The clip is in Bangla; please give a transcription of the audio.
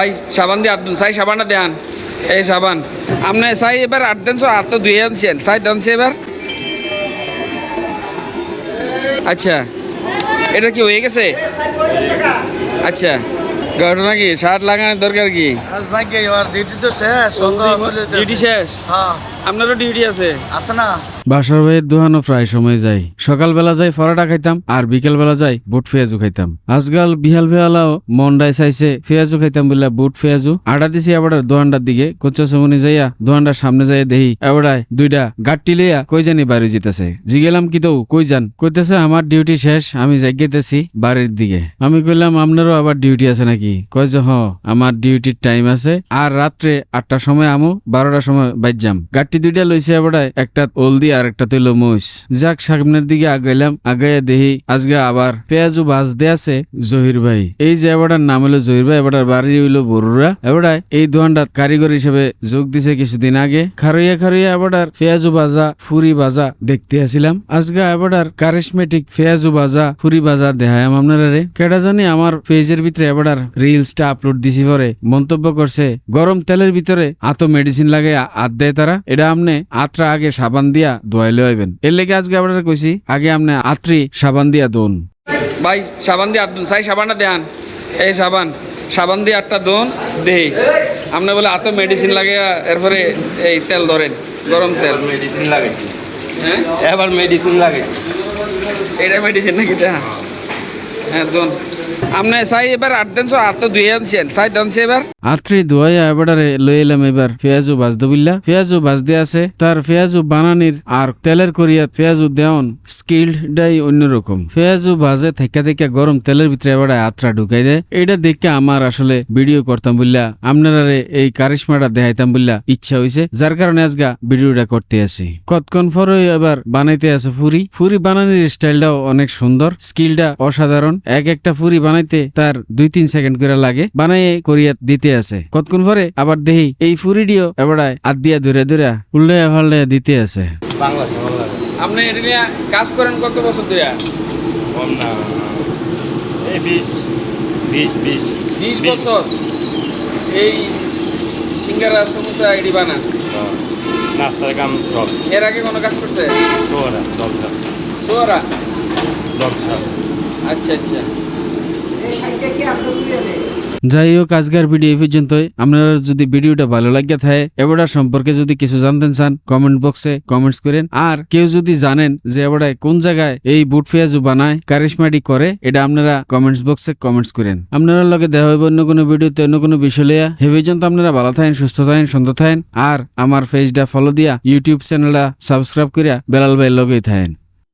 ভাই সাবান দিয়ে আট দিন সাই সাবানটা দেন। এই সাবান। আপনি সাই এবার আট দিন আর তো দুই আনছেন সাই দানছে এবার। আচ্ছা। এটা কি হয়ে গেছে? আচ্ছা। ঘটনা কি? শার্ট লাগানোর দরকার কি? ডিউটি তো শেষ ডিউটি শেষ? হ্যাঁ। আপনারও ডিউটি আছে? আছে না? বাসার ভাইয়ের দোহানো প্রায় সময় যাই। সকালবেলা যাই পরোটা খাইতাম আর বিকেল বেলা যাই বুট পেঁয়াজু খাইতাম। আজকাল বিহাল বেলাও মন্ডায় চাইছে পেঁয়াজু খাইতাম বলে বুট পেঁয়াজু। আটা দিছি আবার দোহানটার দিকে কোচা সমনি যাইয়া দোহানটার সামনে যাইয়া দেহি এবারায় দুইটা গাট্টি লইয়া কই জানি বাড়ি যেতেছে। জিগেলাম কি তো কই যান? কইতেছে আমার ডিউটি শেষ, আমি জাগিয়েতেছি বাড়ির দিকে। আমি কইলাম আপনারও আবার ডিউটি আছে নাকি? কয় যে, হ, আমার ডিউটির টাইম আছে আর রাত্রে আটটার সময় আমু, বারোটার সময় বাইর যাম। গাট্টি দুইটা লইছে এবারে একটা ওলদি আর একটা তৈল মহিষ। যাক, সামনের দিকে আগাইলাম, আগাইয়া দেহি আজকে আবার পেঁয়াজু বাজ দে আছে জহির ভাই। এই যে এবারটার নাম হলো জহির ভাই, এবারটার বাড়ি হইল বড়ুরা এবারে এই দোকানটা কারিগর হিসেবে যোগ দিছে কিছুদিন আগে। খারইয়া খারইয়া এবারটার পেঁয়াজু বাজা ফুরি বাজা দেখতে আসিলাম। আজকে এবারটার কারিশমেটিক পেঁয়াজু বাজা ফুরি বাজা দেখায়াম আপনারা রে। কেটা জানি আমার পেজের ভিতরে এবারটার রিলসটা আপলোড দিছি পরে, মন্তব্য করছে, গরম তেলের ভিতরে আতো মেডিসিন লাগে আত দেয় তারা। এটা আমনে আত্রা আগে সাবান দিয়া ধোয়াইলে হইবেন এর লেগে আজকে আপনারা কইছি আগে আমনে আত্রি সাবান দিয়া দোন। ভাই সাবান দিয়ে আট দিন। সাই সাবানটা দেন। এই সাবান সাবান দিয়ে আটটা দোন দেই। আপনি বলে এত মেডিসিন লাগে এরপরে এই তেল ধরেন গরম তেল। মেডিসিন লাগে। হ্যাঁ? এবার মেডিসিন লাগে। এটা মেডিসিন নাকি এটা? হ্যাঁ দোন। আপনি সাই এবার আট দিন আর তো দুই আনছেন। সাই দানছে এবার। আত্রি ধোয়াইয়া এবারে লই এলাম এবার। পেঁয়াজু বাজ দবিল্লা পেঁয়াজু বাজ দিয়ে আছে। তার পেঁয়াজু বানানির আর তেলের করিয়া পেঁয়াজু দেওন স্কিল্ড ডাই অন্যরকম পেঁয়াজু বাজে থেকে থেকে গরম তেলের ভিতরে এবারে আত্রা ঢুকাই দেয়। এটা দেখে আমার আসলে ভিডিও করতাম বললা। আপনারা এই কারিশমাটা দেখাইতাম বললা। ইচ্ছা হইছে। যার কারণে আজগা ভিডিওটা করতে আসি কতক্ষণ পরে এবার বানাইতে আছে ফুরি। ফুরি বানানির স্টাইলটাও অনেক সুন্দর। স্কিলটা অসাধারণ। এক একটা ফুরি বানাইতে তার দুই তিন সেকেন্ড করে লাগে বানাইয়ে করিয়া দিতে আছে। কতক্ষণ পরে আবার দেহি এই ফুরিডিও এবারায় আদ দিয়া ধরে ধরে উল্লে ফাল্লে দিতে আছে। বাংলা ভালো লাগে আপনি এটা নিয়ে কাজ করেন কত বছর ধরে কম না। এই বিশ বিশ বিশ। বিশ বছর? এই সিঙ্গারা সমোসা এটি বানান। হ্যাঁ। নাস্তার কাম সব এর আগে কোনো কাজ করছে? সোরা জলসা। সোয়ারা জলসা। আচ্ছা আচ্ছা। যাই হোক, আজকের ভিডিও এই পর্যন্তই। আপনারা যদি ভিডিওটা ভালো লাগিয়ে থাকে এবারটার সম্পর্কে যদি কিছু জানতে চান কমেন্ট বক্সে কমেন্টস করেন। আর কেউ যদি জানেন যে এবারটায় কোন জায়গায় এই বুট পেঁয়াজু বানায়, কারিশমাটি করে, এটা আপনারা কমেন্টস বক্সে কমেন্টস করেন। আপনারা লগে দেখা হইব অন্য কোনো ভিডিওতে অন্য কোনো বিষয় লইয়া। হে পর্যন্ত আপনারা ভালো থাকেন, সুস্থ থাকেন সুন্দর থাকেন। আর আমার পেজটা ফলো দিয়া ইউটিউব চ্যানেলটা সাবস্ক্রাইব করিয়া বেলাল ভাই লগেই থাকেন।